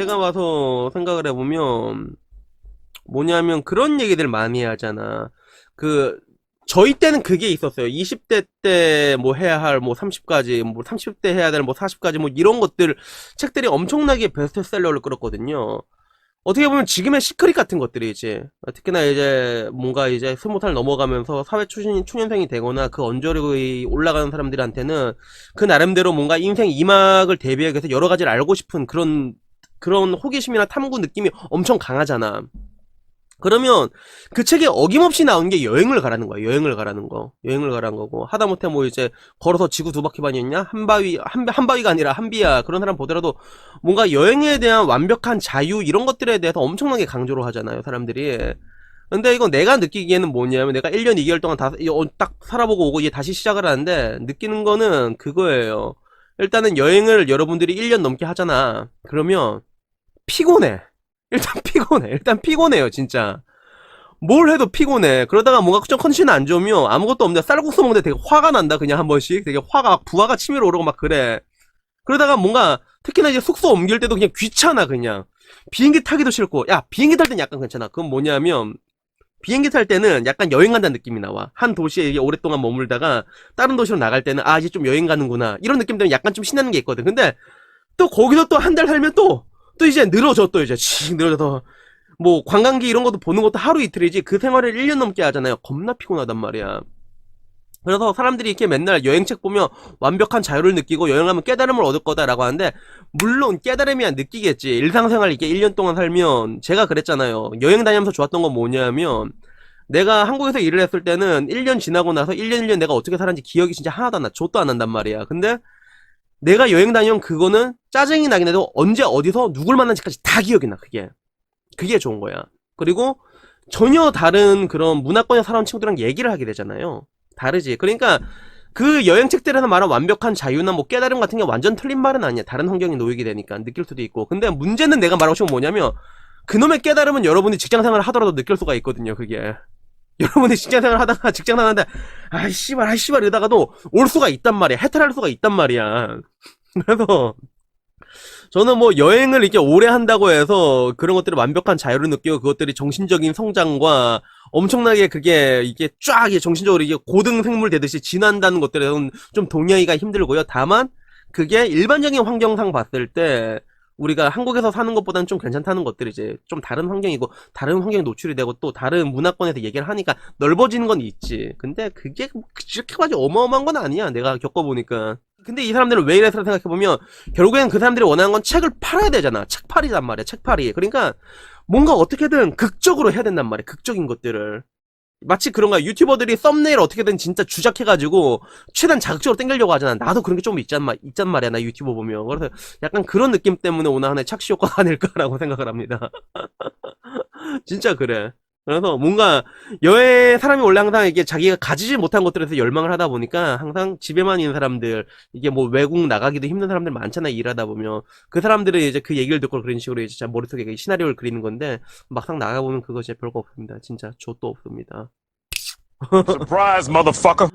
제가 와서 생각을 해보면 뭐냐면 그런 얘기들 많이 하잖아. 그 저희 때는 그게 있었어요. 20대 때 뭐 해야 할 뭐 30까지 뭐 30대 해야 될 뭐 40까지 뭐 이런 것들 책들이 엄청나게 베스트셀러를 끌었거든요. 어떻게 보면 지금의 시크릿 같은 것들이지. 특히나 이제 뭔가 이제 스무 살 넘어가면서 사회 초신, 초년생이 되거나 그 언저리 올라가는 사람들한테는 그 나름대로 뭔가 인생 이막을 대비하기 위해서 여러 가지를 알고 싶은 그런, 그런 호기심이나 탐구 느낌이 엄청 강하잖아. 그러면 그 책에 어김없이 나온 게 여행을 가라는 거야. 여행을 가라는 거. 여행을 가라는 거고. 하다못해 뭐 이제 걸어서 지구 두 바퀴 반이었냐? 한 바위, 한, 한 바위가 아니라 한 비야. 그런 사람 보더라도 뭔가 여행에 대한 완벽한 자유 이런 것들에 대해서 엄청나게 강조를 하잖아요. 사람들이. 근데 이거 내가 느끼기에는 뭐냐면 내가 1년 2개월 동안 다, 어, 딱 살아보고 오고 이제 다시 시작을 하는데 느끼는 거는 그거예요. 일단은 여행을 여러분들이 1년 넘게 하잖아. 그러면 피곤해. 일단 피곤해. 일단 피곤해요, 진짜. 뭘 해도 피곤해. 그러다가 뭔가 좀 컨디션이 안 좋으면 아무것도 없는데 쌀국수 먹는데 되게 화가 난다, 그냥 한 번씩. 되게 화가, 막 부하가 치밀어 오르고 막 그래. 그러다가 뭔가, 특히나 이제 숙소 옮길 때도 그냥 귀찮아, 그냥. 비행기 타기도 싫고, 야, 비행기 탈 땐 약간 괜찮아. 그건 뭐냐면, 비행기 탈 때는 약간 여행 간다는 느낌이 나와. 한 도시에 오랫동안 머물다가, 다른 도시로 나갈 때는, 아, 이제 좀 여행 가는구나. 이런 느낌 때문에 약간 좀 신나는 게 있거든. 근데, 또 거기서 또 한 달 살면 또, 또 이제 늘어져 또 이제. 칙 늘어져서. 뭐 관광기 이런 것도 보는 것도 하루 이틀이지 그 생활을 1년 넘게 하잖아요. 겁나 피곤하단 말이야. 그래서 사람들이 이렇게 맨날 여행책 보면 완벽한 자유를 느끼고 여행하면 깨달음을 얻을 거다라고 하는데 물론 깨달음이야 느끼겠지. 일상생활 이렇게 1년 동안 살면 제가 그랬잖아요. 여행 다니면서 좋았던 건 뭐냐면 내가 한국에서 일을 했을 때는 1년 지나고 나서 1년 1년 내가 어떻게 살았는지 기억이 진짜 하나도 안 나. 좆도 안 난단 말이야. 근데 내가 여행 다니면 그거는 짜증이 나긴 해도 언제 어디서 누굴 만난지까지 다 기억이 나 그게. 그게 좋은 거야. 그리고 전혀 다른 그런 문화권에 살아온 친구들이랑 얘기를 하게 되잖아요. 다르지. 그러니까 그 여행책들에서 말한 완벽한 자유나 뭐 깨달음 같은 게 완전 틀린 말은 아니야. 다른 환경에 놓이게 되니까 느낄 수도 있고. 근데 문제는 내가 말하고 싶은 건 뭐냐면 그놈의 깨달음은 여러분이 직장생활을 하더라도 느낄 수가 있거든요 그게 여러분이 직장생활 하다가 직장 나가는데 아이 씨발 아이 씨발 이러다가도 올 수가 있단 말이야 해탈할 수가 있단 말이야 그래서 저는 뭐 여행을 이렇게 오래 한다고 해서 그런 것들이 완벽한 자유를 느끼고 그것들이 정신적인 성장과 엄청나게 그게 이게 쫙 정신적으로 이게 고등 생물 되듯이 진화한다는 것들에는 좀 동의하기가 힘들고요. 다만 그게 일반적인 환경상 봤을 때 우리가 한국에서 사는 것보다는 좀 괜찮다는 것들이 이제 좀 다른 환경이고 다른 환경에 노출이 되고 또 다른 문화권에서 얘기를 하니까 넓어지는 건 있지. 근데 그게 그렇게까지 어마어마한 건 아니야. 내가 겪어보니까. 근데 이 사람들은 왜 이래서 생각해보면 결국엔 그 사람들이 원하는 건 책을 팔아야 되잖아. 책팔이란 말이야. 책팔이. 그러니까 뭔가 어떻게든 극적으로 해야 된단 말이야. 극적인 것들을. 마치 그런 거야. 유튜버들이 썸네일 어떻게든 진짜 주작해가지고 최대한 자극적으로 땡기려고 하잖아. 나도 그런 게 좀 있단, 말, 있단 말이야. 나 유튜버 보면. 그래서 약간 그런 느낌 때문에 오늘 하나의 착시 효과가 아닐까라고 생각을 합니다. 진짜 그래. 그래서 뭔가 여행 사람이 원래 항상 이게 자기가 가지지 못한 것들에서 열망을 하다 보니까 항상 집에만 있는 사람들 이게 뭐 외국 나가기도 힘든 사람들 많잖아 일하다 보면. 그 사람들은 이제 그 얘기를 듣고 그런 식으로 이제 머릿속에 시나리오를 그리는 건데 막상 나가보면 그거 진짜 별거 없습니다. 진짜 좆도 없습니다. Surprise, motherfucker.